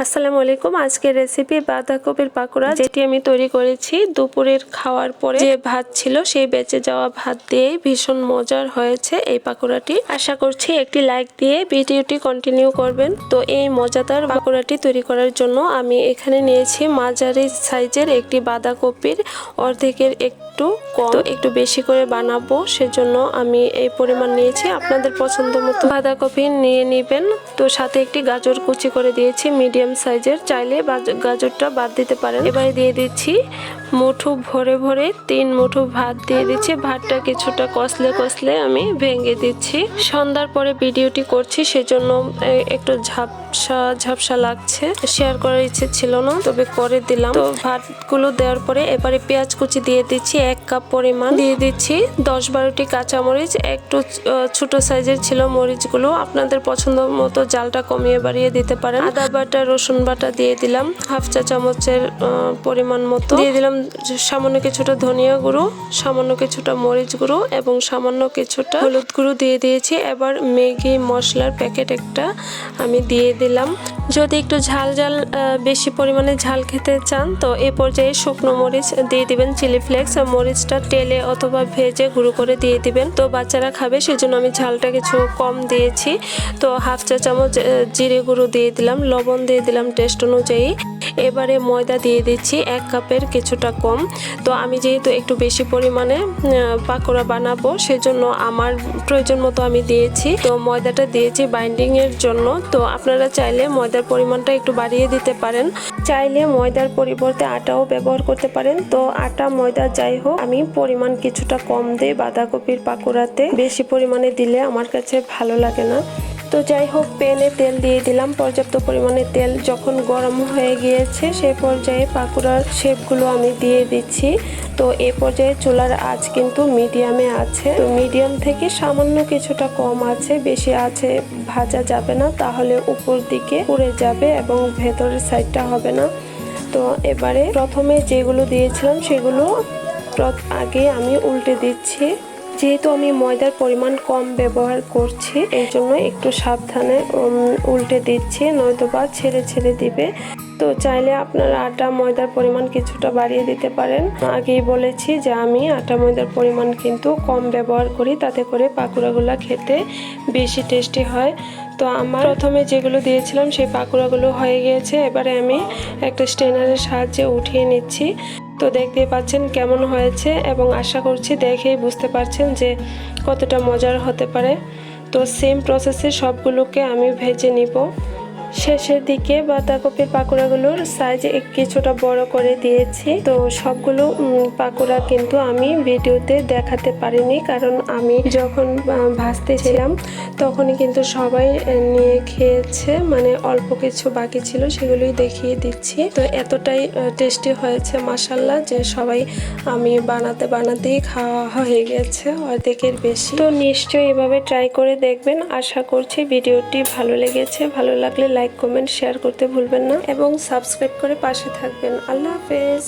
আসসালামু আলাইকুম। আজকের রেসিপি বাঁধাকপির পাকোড়া যেটি আমি তৈরি করেছি দুপুরের খাওয়ার পরে। যে ভাত ছিল সেই বেঁচে যাওয়া ভাত দিয়ে ভীষণ মজার হয়েছে এই পাকোড়াটি। আশা করছি একটি লাইক দিয়ে ভিডিওটি কন্টিনিউ করবেন। তো এই মজাদার পাকোড়াটি তৈরি করার জন্য আমি এখানে নিয়েছি মাঝারি সাইজের একটি বাঁধাকপির অর্ধেকের একটু কম। একটু বেশি করে বানাবো, সেজন্য আমি এই পরিমাণ নিয়েছি। আপনাদের পছন্দ মতো বাঁধাকপি নিয়ে নেবেন। তো সাথে একটি গাজর কুচি করে দিয়েছি, মিডিয়াম সাইজের চাইলে গাজরটা বাদ দিতে পারেন। এবারে দিয়ে দিচ্ছি মুঠো ভরে ভরে তিন মুঠো ভাত দিয়ে দিচ্ছি। ভাতটা কিছুটা কষলে কষলে আমি ভেঙে দিচ্ছি। সন্ধ্যার পরে ভিডিওটি করছি, সেজন্য একটু ঝাপসা ঝাপসা লাগছে। শেয়ার করার ইচ্ছে ছিল না, তবে করে দিলাম। তো ভাতগুলো দেওয়ার পরে এবারে পেঁয়াজ কুচি দিয়ে দিচ্ছি, এক কাপ পরিমাণ। দিয়ে দিচ্ছি দশ বারোটি কাঁচামরিচ, একটু ছোট সাইজের ছিল মরিচগুলো। আপনাদের পছন্দ মতো জালটা কমিয়ে বাড়িয়ে দিতে পারেন। আদা বাটা, রসুন বাটা দিয়ে দিলাম, হাফ চা চামচের পরিমাণ মতো। দিয়ে দিলাম সামান্য কিছুটা ধনিয়া গুঁড়ো, সামান্য কিছুটা মরিচ গুঁড়ো এবং সামান্য কিছুটা হলুদ গুঁড়ো দিয়ে দিয়েছি। এবার ম্যাগি মশলার প্যাকেট একটা আমি দিয়ে দিলাম। যদি একটু ঝাল ঝাল বেশি পরিমাণে ঝাল খেতে চান, তো এ পর্যায়ে শুকনো মরিচ দিয়ে দিবেন, চিলি ফ্লেক্স। আর মরিচটা তেলে অথবা ভেজে গুঁড়ো করে দিয়ে দিবেন। তো বাচ্চারা খাবে, সেজন্য আমি ঝালটা কিছু কম দিয়েছি। তো হাফ চা চামচ জিরে গুঁড়ো দিয়ে দিলাম, লবণ দিয়ে দিলাম টেস্ট অনুযায়ী। এবারে ময়দা দিয়ে দিচ্ছি এক কাপের কিছুটা কম। তো আমি যেহেতু একটু বেশি পরিমাণে পাকোড়া বানাবো, সেজন্য আমার প্রয়োজন মতো আমি দিয়েছি। তো ময়দাটা দিয়েছি বাইন্ডিং এর জন্য। তো আপনারা চাইলে ময়দার পরিমাণটা একটু বাড়িয়ে দিতে পারেন। চাইলে ময়দার পরিবর্তে আটাও ব্যবহার করতে পারেন। তো আটা, ময়দা যাই হোক, আমি পরিমাণ কিছুটা কম দিই বাঁধাকপির পাকোড়াতে বেশি পরিমাণে দিলে আমার কাছে ভালো লাগে না। তো যাই হোক প্যানে তেল দিয়ে দিলাম। পর্যাপ্ত পরিমাণে তেল যখন গরম হয়ে গিয়েছে, সে পর্যায়ে পাকুড়ার শেপগুলো আমি দিয়ে দিচ্ছি। তো এ পর্যায়ে চুলার আঁচ কিন্তু মিডিয়ামে আছে। তো মিডিয়াম থেকে সামান্য কিছুটা কম আছে, বেশি আছে ভাজা যাবে না, তাহলে উপর দিকে পুড়ে যাবে এবং ভেতরের সাইডটা হবে না। তো এবারে প্রথমে যেগুলো দিয়েছিলাম, সেগুলো আগে আমি উল্টে দিচ্ছি। যেহেতু আমি ময়দার পরিমাণ কম ব্যবহার করছি এই জন্য একটু সাবধানে উল্টে দিচ্ছি নয়তো বা ছেড়ে ছেড়ে দিবে। তো চাইলে আপনারা আটা ময়দার পরিমাণ কিছুটা বাড়িয়ে দিতে পারেন। আগেই বলেছি যে আমি আটা ময়দার পরিমাণ কিন্তু কম ব্যবহার করি, তাতে করে পাকুড়াগুলো খেতে বেশি টেস্টি হয়। তো আমার প্রথমে যেগুলো দিয়েছিলাম, সেই পাকুড়াগুলো হয়ে গিয়েছে এবারে আমি একটা স্টেনারের সাহায্যে উঠিয়ে নিচ্ছি। তো দেখতে পাচ্ছেন কেমন হয়েছে এবং আশা করছি দেখেই বুঝতে পারছেন যে কতটা মজার হতে পারে। তো সেম প্রসেসে সবগুলোকে আমি ভেজে নিব। শেষের দিকে বাঁধাকপির পাকোড়াগুলোর সাইজ কিছুটা বড় করে দিয়েছি। তো সবগুলো পাকোড়া কিন্তু আমি ভিডিওতে দেখাতে পারিনি। কারণ আমি যখন ভাজতেছিলাম, তখনই কিন্তু সবাই নিয়ে খেয়েছে। মানে অল্প কিছু বাকি ছিল, সেগুলোই দেখিয়ে দিচ্ছি। তো এতটাই টেস্টি হয়েছে মাসাল্লাহ যে সবাই আমি বানাতে বানাতেই খাওয়া হয়ে গেছে, অর্ধেকের বেশি। তো নিশ্চয়ই এভাবে ট্রাই করে দেখবেন। আশা করছি ভিডিওটি ভালো লেগেছে। ভালো লাগলে লাইক কমেন্ট শেয়ার করতে ভুলবেন না এবং সাবস্ক্রাইব করে পাশে থাকবেন। আল্লাহ হাফেজ।